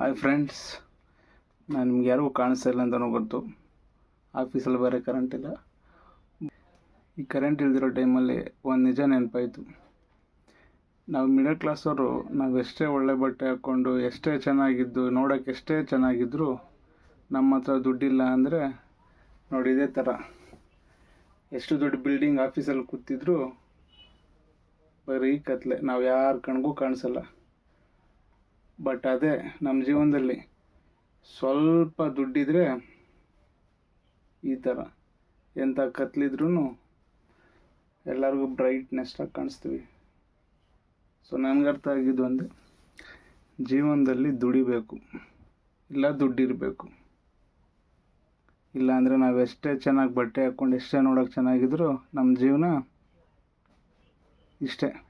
Hi friends ನಾನು ನಿಮ್ಗೆ ಯಾರಿಗೂ ಕಾಣಿಸ್ತಾ ಇಲ್ಲ ಅಂತಲೂ ಗೊತ್ತು. ಆಫೀಸಲ್ಲಿ ಬೇರೆ ಕರೆಂಟ್ ಇಲ್ಲ. ಈ ಕರೆಂಟ್ ಇಲ್ದಿರೋ ಟೈಮಲ್ಲಿ ಒಂದು ನಿಜ ನೆನಪಾಯಿತು. ನಾವು ಮಿಡಲ್ ಕ್ಲಾಸವರು ನಾವು ಎಷ್ಟೇ ಒಳ್ಳೆ ಬಟ್ಟೆ ಹಾಕ್ಕೊಂಡು ಎಷ್ಟೇ ಚೆನ್ನಾಗಿದ್ದು ನೋಡೋಕ್ಕೆ ಎಷ್ಟೇ ಚೆನ್ನಾಗಿದ್ದರೂ ನಮ್ಮ ಹತ್ರ ದುಡ್ಡಿಲ್ಲ ಅಂದರೆ ನೋಡಿ ಇದೇ ಥರ ಎಷ್ಟು ದೊಡ್ಡ ಬಿಲ್ಡಿಂಗ್ ಆಫೀಸಲ್ಲಿ ಕೂತಿದ್ರು, ಬರೀ ಕತ್ಲೆ. ನಾವು ಯಾರ ಕಣ್ಗೂ ಕಾಣಿಸಲ್ಲ. ಬಟ್ ಅದೇ ನಮ್ಮ ಜೀವನದಲ್ಲಿ ಸ್ವಲ್ಪ ದುಡ್ಡಿದ್ರೆ ಈ ಥರ ಎಂಥ ಕತ್ಲಿದ್ರೂ ಎಲ್ಲರಿಗೂ ಬ್ರೈಟ್ನೆಸ್ಟಾಗಿ ಕಾಣಿಸ್ತೀವಿ. ಸೊ ನನಗೆ ಅರ್ಥ ಆಗಿದ್ದು ಅಂದರೆ ಜೀವನದಲ್ಲಿ ದುಡಿಬೇಕು. ಇಲ್ಲ ದುಡ್ಡಿರಬೇಕು. ಇಲ್ಲಾಂದರೆ ನಾವು ಎಷ್ಟೇ ಚೆನ್ನಾಗಿ ಬಟ್ಟೆ ಹಾಕ್ಕೊಂಡು ಎಷ್ಟೇ ನೋಡೋಕೆ ಚೆನ್ನಾಗಿದ್ರು ನಮ್ಮ ಜೀವನ ಇಷ್ಟೇ.